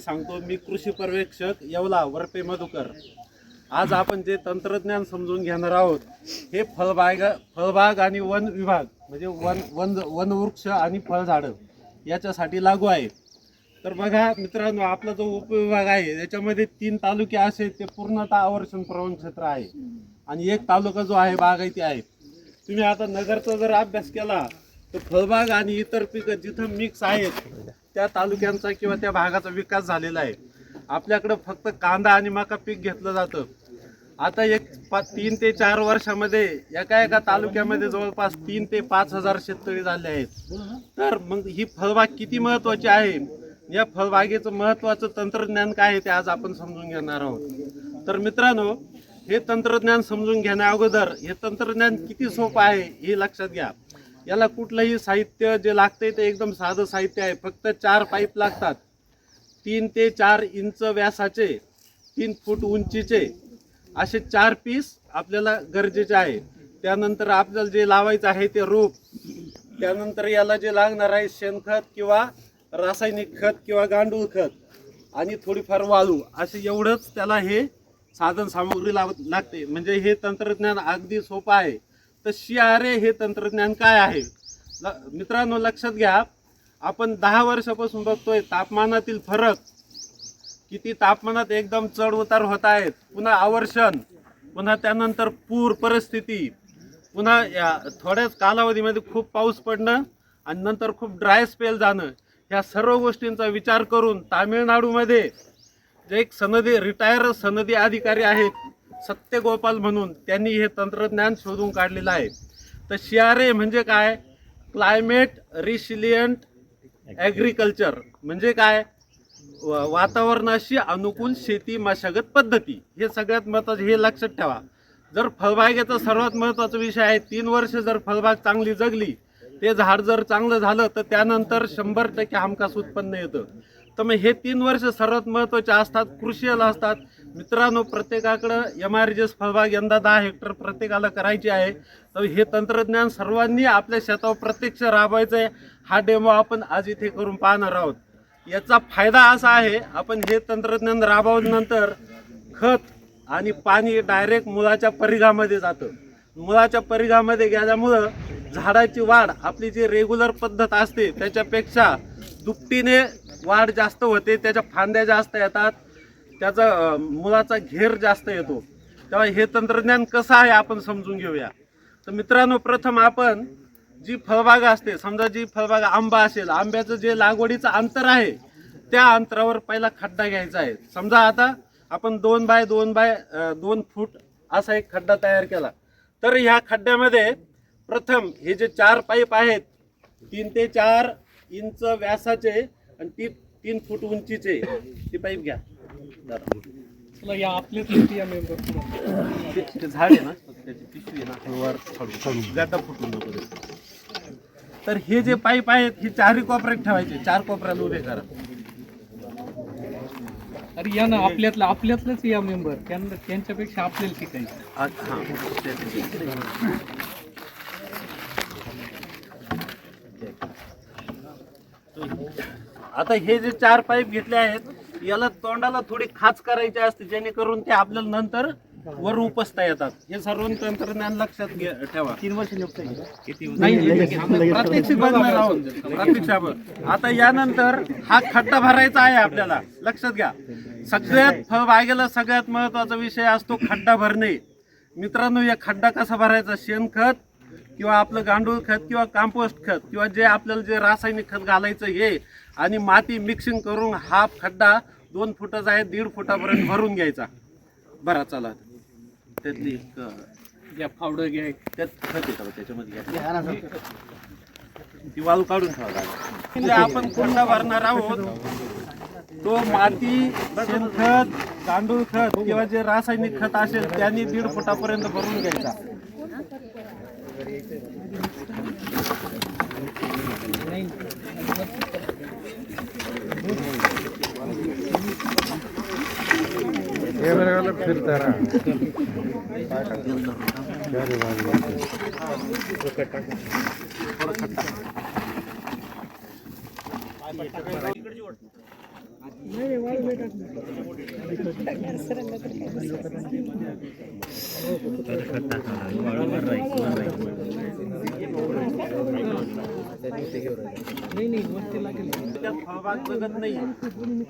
सांगतो मी कृषी पर्यवेक्षक येवला वरपे मधुकर. आज आपण जे तंत्रज्ञान समजून घेणार आहोत हे फळबाग फळबाग आणि वन विभाग म्हणजे वन वन वनवृक्ष आणि फळझाडं याच्यासाठी लागू आहे. तर बघा मित्रांनो आपला जो उपविभाग आहे याच्यामध्ये तीन तालुके असे ते पूर्णतः आवर्षण प्रवण क्षेत्र आहे. आणि एक तालुका जो आहे बागायती आहे तुम्ही आता नगरचा जर अभ्यास केला तर फळबाग आणि इतर पिकं जिथं मिक्स आहेत त्या तालुक्यांचा किंवा त्या भागाचा विकास झालेला आहे. आपल्याकडं फक्त कांदा आणि मका पीक घेतलं जातं. आता एक पा तीन ते चार वर्षामध्ये एका एका तालुक्यामध्ये जवळपास तीन ते पाच हजार शेतकरी झाले आहेत. तर मग ही फळबाग किती महत्वाची आहे? या फळबागेचं महत्वाचं तंत्रज्ञान काय आहे ते आज आपण समजून घेणार आहोत. तर मित्रांनो हे तंत्रज्ञान समजून घेण्या अगोदर हे तंत्रज्ञान किती सोपं आहे हे लक्षात घ्या. याला कुठलंही साहित्य जे लागतंय ते एकदम साधं साहित्य आहे. फक्त चार पाईप लागतात. तीन ते चार इंच व्यासाचे तीन फूट उंचीचे असे चार पीस आपल्याला गरजेचे आहे. त्यानंतर आपल्याला जे लावायचं आहे ते रोप त्यानंतर याला जे लागणार आहे शेणखत किंवा रासायनिक खत किंवा गांडूळ खत आणि थोडीफार वाळू असे एवढंच त्याला हे साधन सामग्री लाव लागते. म्हणजे हे तंत्रज्ञान अगदी सोपं आहे. तर शियारे हे तंत्रज्ञान काय आहे? ल मित्रांनो लक्षात घ्या. आपण दहा वर्षापासून बघतोय तापमानातील फरक. किती तापमानात एकदम चढ उतार होत आहेत. पुन्हा आवर्षण. पुन्हा त्यानंतर पूर परिस्थिती. पुन्हा या थोड्याच कालावधीमध्ये खूप पाऊस पडणं आणि नंतर खूप ड्राय स्पेल जाणं. ह्या सर्व गोष्टींचा विचार करून तामिळनाडूमध्ये जे एक सनदी रिटायर सनदी अधिकारी आहेत सत्यगोपाल म्हणून त्यांनी हे तंत्रज्ञान शोधून काढलेलं आहे. तर शियारे म्हणजे काय? क्लायमेट रिसिलियंट ॲग्रिकल्चर म्हणजे काय? व- वातावरणाशी अनुकूल शेती मशागत पद्धती. हे सगळ्यात महत्त्वाचं हे लक्षात ठेवा. जर फळबागेचा सर्वात महत्त्वाचा विषय आहे तीन वर्ष जर फळबाग चांगली जगली ते झाड जर चांगलं झालं तर त्यानंतर शंभर टक्के हमखास उत्पन्न येतं. तर मग हे तीन वर्ष सर्वात महत्त्वाचे असतात कृषीला असतात. मित्रांनो प्रत्येकाकडं एम आर एस फळबाग यंदा दहा हेक्टर प्रत्येकाला करायची आहे. तर हे तंत्रज्ञान सर्वांनी आपल्या शेतावर प्रत्यक्ष राबवायचं आहे हा डेमो आपण आज इथे करून पाहणार आहोत. याचा फायदा असा आहे आपण हे तंत्रज्ञान राबवल्यानंतर खत आणि पाणी डायरेक्ट मुळाच्या परिघामध्ये जातं. मुळाच्या परिघामध्ये गेल्यामुळं झाडाची वाढ आपली जी रेग्युलर पद्धत असते त्याच्यापेक्षा दुपटीने वाढ जास्त होते त्याच्या फांद्या जास्त येतात त्याचा मुलाचा घेर जास्त येतो. तेव्हा हे तंत्रज्ञान कसं आहे आपण समजून घेऊया. तर मित्रांनो प्रथम आपण जी फळबाग असते समजा जी फळबाग आंबा असेल आंब्याचं जे लागवडीचं अंतर आहे त्या अंतरावर पहिला खड्डा घ्यायचा आहे. समजा आता आपण दोन बाय दोन बाय दोन फूट असा एक खड्डा तयार केला. तर ह्या खड्ड्यामध्ये प्रथम हे जे चार पाईप आहेत तीन ते चार इंच व्यासाचे आणि ती तीन फूट उंचीचे ती पाईप घ्या. या ते झाड आहे ना? त्याची पिशवी आहे ना? वर खडू गाडा फुटून. तर हे जे पाईप आहेत हे चारही कोपऱ्यात ठेवायचे. चार कोपऱ्याला उभे करा. अरे या ना आपल्यातलं आपल्यातलंच या मेंबर त्यांना त्यांच्यापेक्षा आपल्याला शिकायचं. हा ते- ते- आता हे जे चार पाईप घेतले आहेत याला तोंडाला थोडी खाच करायची असते जेणेकरून ते आपल्याला नंतर वर उपसता येतात. हे सर्व तंत्रज्ञान लक्षात घे- ठेवा. तीन वर्ष प्रात्यक्षिक बघणार आहोत प्रात्यक्षिक आपण. आता यानंतर हा खड्डा भरायचा आहे आपल्याला. लक्षात घ्या. सगळ्यात फळबागेला सगळ्यात महत्त्वाचा विषय असतो खड्डा भरणे. मित्रांनो या खड्डा कसा भरायचा? शेणखत किंवा आपलं गांडूळ खत किंवा कंपोस्ट खत किंवा जे आपल्याला जे रासायनिक खत घालायचं हे आणि माती मिक्सिंग करून हा खड्डा दोन फुटाचा आहे दीड फुटापर्यंत भरून घ्यायचा. बरा चला. त्यातली एक, अं, या फावडं घ्या त्यात खत येतं त्याच्यामध्ये घ्या. ती वाळू काढून ठेवा लागेल. जे आपण कुंडा भरणार आहोत. तो माती शेणखत गांडूळ खत किंवा जे रासायनिक खत असेल त्यांनी दीड फुटापर्यंत भरून घ्यायचा. फिरतारा नाही नाही वरती लागेल त्यात फळबाग जगत नाही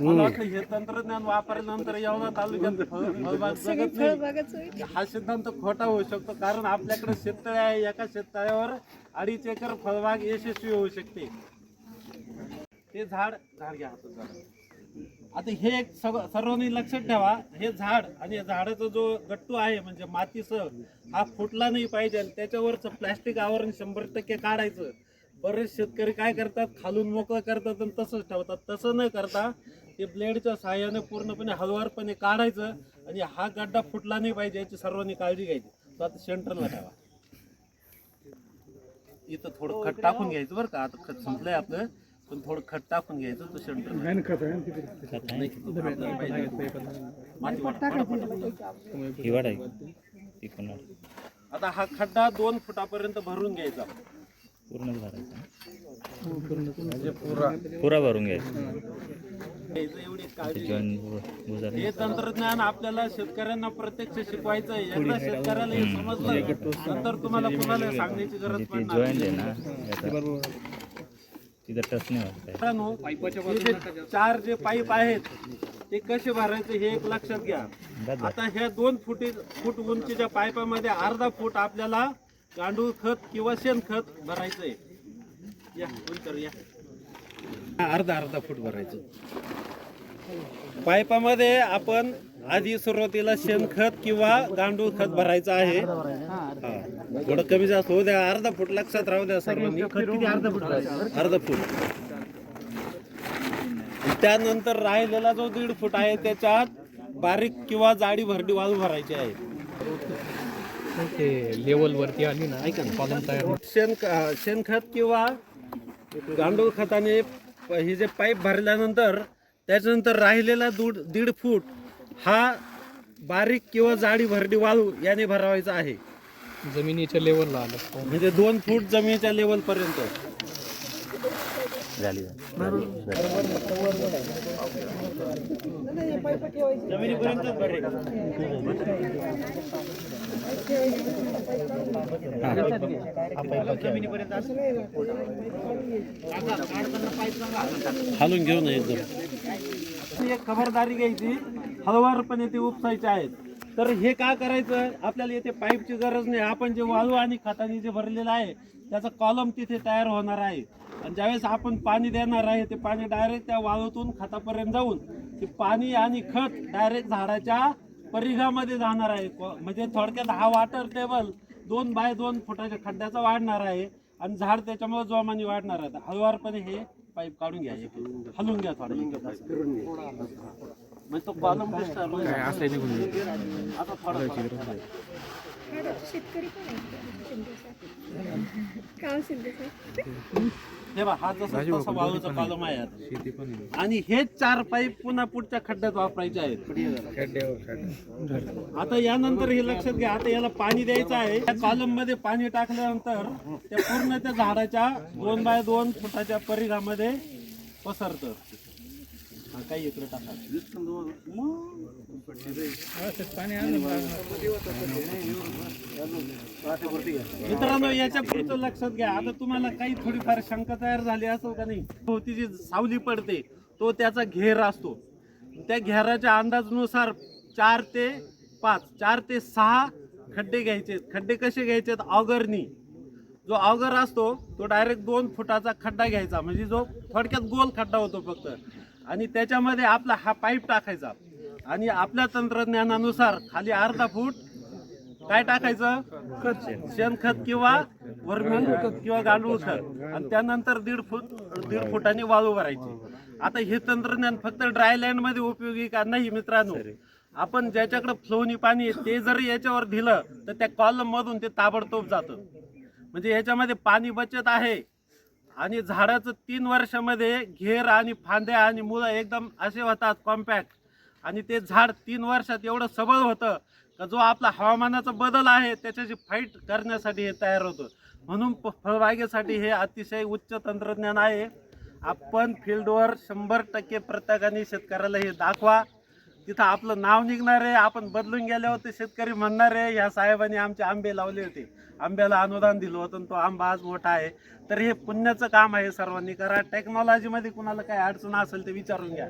मला वाटतं हे तंत्रज्ञान वापरल्यानंतर एवढा तालुक्यात फळबाग जगत नाही हा सिद्धांत खोटा होऊ शकतो कारण आपल्याकडे शेततळे आहे एका शेततळ्यावर अडीच एकर फळबाग यशस्वी होऊ शकते ते झाड झाड घ्या हातात झाड आता हे एक सर्वांनी लक्षात ठेवा हे झाड आणि झाडाचा जो गट्टू आहे म्हणजे मातीसह हा फुटला नाही पाहिजे आणि त्याच्यावरचं प्लॅस्टिक आवरण शंभर टक्के काढायचं. बरेच शेतकरी काय करतात खालून मोकळं करतात आणि तसंच ठेवतात. तसं न करता ते ब्लेडच्या सहाय्याने पूर्णपणे हलवारपणे काढायचं आणि हा गड्डा फुटला नाही पाहिजे याची सर्वांनी काळजी घ्यायची. तो आता सेंटरला ठेवा. इथं थोडं खत टाकून घ्यायचं बरं का. आता खत संपलंय आपलं. पण थोडं खत टाकून घ्यायचं तो सेंटर माती वाटा, पटापट. हिवाळा आहे. ती पण आता हा खड्डा दोन फुटापर्यंत भरून घ्यायचा. पूर्णच भरायचा पुरा. भरून घ्यायचा. हे तंत्रज्ञान आपल्याला शेतकऱ्यांना प्रत्यक्ष शिकवायचं आहे. एकदा शेतकऱ्याला हे समजलं. नंतर तुम्हाला कुणाला सांगण्याची गरज म्हणजे पडणार जॉईंट नाही. आहे ना याचा तिथं टच नाही होत काय मित्रांनो, पाईपाच्या हे जे चार जे पाईप आहेत ते कसे भरायचे हे एक लक्षात घ्या. आता ह्या दोन फुटी फूट उंचीच्या पाईपामध्ये अर्धा फूट आपल्याला गांडूळ खत किंवा शेणखत भरायचंय. या हा, अर्धा अर्धा फूट भरायचं. पाईपामध्ये आपण आधी सुरुवातीला शेणखत किंवा गांडूळ खत भरायचं आहे. हा. थोडं कमी जास्त होऊ द्या अर्धा फूट लक्षात राहू द्या सर्वांनी. अर्धा फूट अर्धा फूट. त्यानंतर राहिलेला जो दीड फूट आहे त्याच्यात बारीक किंवा जाडी भरडी वाळू भरायची आहे. लेवल वरती आली ना. ऐका ना. कॉलम तयार होतो. शेण शेणखत किंवा गांडूळ खताने हे जे पाईप भरल्यानंतर त्याच्यानंतर राहिलेला दूड दीड फूट हा बारीक किंवा जाडी भरडी वाळू याने भरावायचा आहे. जमिनीच्या लेवलला आलं. म्हणजे दोन फूट जमिनीच्या लेवल पर्यंत. झाली. हालून घेऊ नये एकदम. एक खबरदारी घ्यायची. हळवारपणे ते उपसायचे आहेत. तर हे का करायचं? आपल्याला येथे पाईपची गरज नाही. आपण जे वाळू आणि खताने जे भरलेलं आहे त्याचा कॉलम तिथे तयार होणार आहे. आणि ज्यावेळेस आपण पाणी देणार आहे ते पाणी डायरेक्ट त्या वाळूतून खतापर्यंत जाऊन ते पाणी आणि खत डायरेक्ट झाडाच्या परिघामध्ये जाणार आहे. म्हणजे थोडक्यात हा वॉटर टेबल दोन बाय दोन फुटाच्या खड्ड्याचा वाढणार आहे आणि झाड त्याच्यामुळे जोमाने वाढणार आहे. हळूवारपणे हे पाईप काढून घ्या. हलवून घ्या थोडं. म्हणजे तो आता. शेतकरी हो? हे हा जसा वाळूचा कॉलम आहे. आणि हेच चार पाईप पुन्हा पुढच्या खड्ड्यात वापरायचे आहेत. आता यानंतर हे लक्षात घ्या आता याला पाणी द्यायचं आहे. या कॉलममध्ये पाणी टाकल्यानंतर त्या पूर्ण त्या झाडाच्या दोन बाय दोन फुटाच्या परिघामध्ये पसरत. काही इकडे मित्रांनो याच्या पुढचं लक्षात घ्या. आता तुम्हाला काही थोडीफार शंका तयार झाली असेल का नाही? होती जी सावली पडते तो त्याचा घेर असतो. त्या घेराच्या अंदाजनुसार चार ते पाच चार ते सहा खड्डे घ्यायचे. खड्डे कसे घ्यायचे ऑगरनी जो ऑगर असतो तो डायरेक्ट दोन फुटाचा खड्डा घ्यायचा. म्हणजे जो थोडक्यात गोल खड्डा होतो फक्त. आणि त्याच्यामध्ये आपला हा पाईप टाकायचा. आणि आपल्या तंत्रज्ञानानुसार खाली अर्धा फूट काय टाकायचं? खत शेणखत किंवा वर्मी किंवा गांडूळ खत. आणि त्यानंतर दीड फूट दीड फुटाने वाळू भरायची. आता हे तंत्रज्ञान फक्त ड्रायलँडमध्ये उपयोगी का नाही मित्रांनो? आपण ज्याच्याकडे फ्लोनी पाणी ते जर याच्यावर दिलं तर त्या कॉलम मधून ते ताबडतोब जातं. म्हणजे याच्यामध्ये पाणी बचत आहे. आणि झाडाचं तीन वर्षामध्ये घेर आणि फांद्या आणि मुळं एकदम असे होतात कॉम्पॅक्ट आणि ते झाड तीन वर्षात एवढं सबळ होतं का जो आपला हवामानाचा बदल आहे त्याच्याशी फाईट करण्यासाठी हे तयार होतं. म्हणून प- फळबागेसाठी हे अतिशय उच्च तंत्रज्ञान आहे. आपण फील्डवर शंभर टक्के प्रत्येकाने शेतकऱ्याला हे दाखवा. तिथं आपलं नाव निघणार आहे. आपण बदलून गेल्यावर ते शेतकरी म्हणणार आहे ह्या साहेबांनी आमचे आंबे लावले होते. आंब्याला अनुदान दिलं होतं आणि तो आंबा आज मोठा आहे. तर हे पुण्याचं काम आहे सर्वांनी करा. टेक्नॉलॉजीमध्ये कुणाला काय अडचण असेल ते विचारून घ्या.